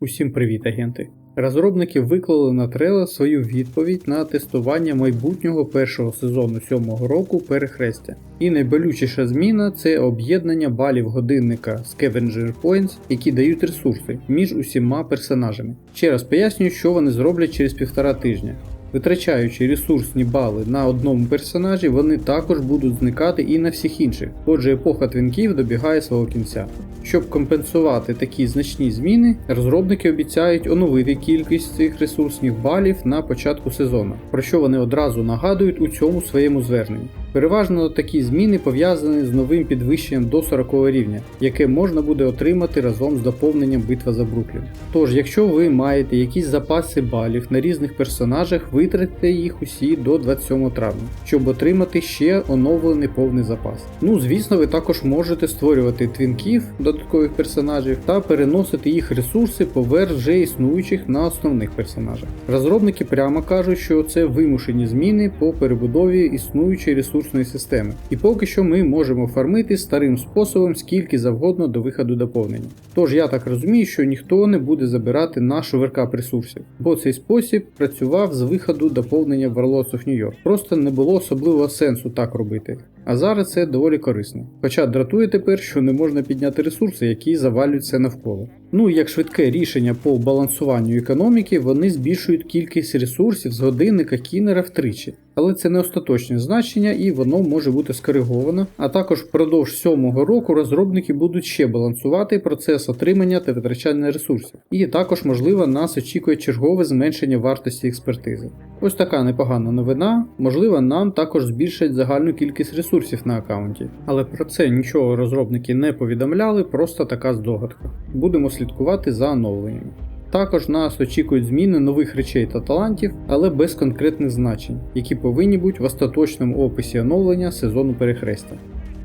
Усім привіт, агенти! Розробники виклали на трейлер свою відповідь на тестування майбутнього першого сезону сьомого року перехрестя. І найболючіша зміна це об'єднання балів годинника Scavenger Points, які дають ресурси між усіма персонажами. Ще раз пояснюю, що вони зроблять через півтора тижня. Витрачаючи ресурсні бали на одному персонажі, вони також будуть зникати і на всіх інших, отже епоха твінків добігає свого кінця. Щоб компенсувати такі значні зміни, розробники обіцяють оновити кількість цих ресурсних балів на початку сезону, про що вони одразу нагадують у цьому своєму зверненні. Переважно такі зміни пов'язані з новим підвищенням до 40 рівня, яке можна буде отримати разом з доповненням битва за Бруклін. Тож, якщо ви маєте якісь запаси балів на різних персонажах, витратьте їх усі до 27 травня, щоб отримати ще оновлений повний запас. Ну, звісно, ви також можете створювати твінків додаткових персонажів та переносити їх ресурси поверх вже існуючих на основних персонажах. Розробники прямо кажуть, що це вимушені зміни по перебудові існуючої ресурсної системи, і поки що ми можемо фармити старим способом скільки завгодно до виходу доповнення. Тож я так розумію, що ніхто не буде забирати наш оверкап ресурсів, бо цей спосіб працював з виходу доповнення в Warlords of New York. Просто не було особливого сенсу так робити. А зараз це доволі корисно. Хоча дратує тепер, що не можна підняти ресурси, які завалюються навколо. Ну і як швидке рішення по балансуванню економіки, вони збільшують кількість ресурсів з годинника Кінера втричі. Але це не остаточне значення і воно може бути скориговано. А також впродовж сьомого року розробники будуть ще балансувати процес отримання та витрачання ресурсів. І також, можливо, нас очікує чергове зменшення вартості експертизи. Ось така непогана новина. Можливо, нам також збільшать загальну кількість ресурсів на аккаунті. Але про це нічого розробники не повідомляли, просто така здогадка. Будемо слідкувати за оновленнями. Також нас очікують зміни нових речей та талантів, але без конкретних значень, які повинні бути в остаточному описі оновлення сезону перехрестя.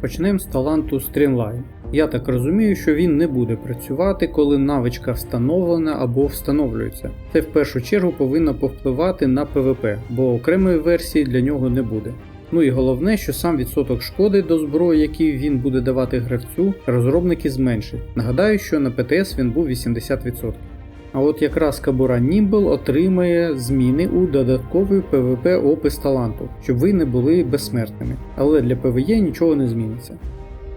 Почнемо з таланту Streamline. Я так розумію, що він не буде працювати, коли навичка встановлена або встановлюється. Це в першу чергу повинно повпливати на PvP, бо окремої версії для нього не буде. Ну і головне, що сам відсоток шкоди до зброї, який він буде давати гравцю, розробники зменшать. Нагадаю, що на ПТС він був 80%. А от якраз Кабура Німбл отримає зміни у додатковий PvP опис таланту, щоб ви не були безсмертними, але для PvE нічого не зміниться.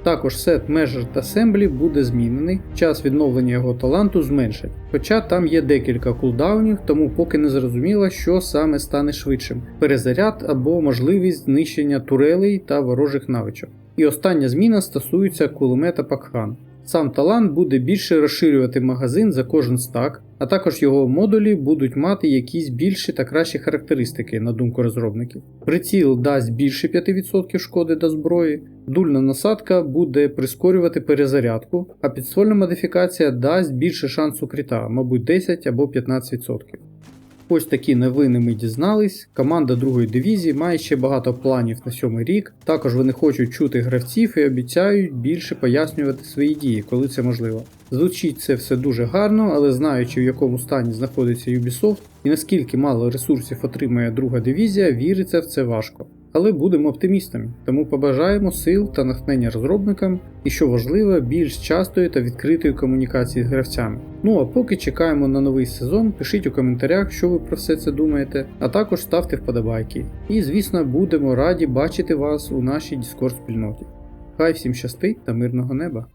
Також сет Measured Assembly буде змінений, час відновлення його таланту зменшить, хоча там є декілька кулдаунів, тому поки не зрозуміло, що саме стане швидшим перезаряд або можливість знищення турелей та ворожих навичок. І остання зміна стосується кулемета Пакхан. Сам талант буде більше розширювати магазин за кожен стак, а також його модулі будуть мати якісь більші та кращі характеристики, на думку розробників. Приціл дасть більше 5% шкоди до зброї, дульна насадка буде прискорювати перезарядку, а підствольна модифікація дасть більше шансу кріта, мабуть 10 або 15%. Ось такі новини ми дізнались. Команда другої дивізії має ще багато планів на сьомий рік. Також вони хочуть чути гравців і обіцяють більше пояснювати свої дії, коли це можливо. Звучить це все дуже гарно, але знаючи в якому стані знаходиться Ubisoft і наскільки мало ресурсів отримує друга дивізія, віриться в це важко. Але будемо оптимістами, тому побажаємо сил та натхнення розробникам і, що важливо, більш частої та відкритої комунікації з гравцями. Ну а поки чекаємо на новий сезон, пишіть у коментарях, що ви про все це думаєте, а також ставте вподобайки. І, звісно, будемо раді бачити вас у нашій Discord спільноті. Хай всім щастить та мирного неба!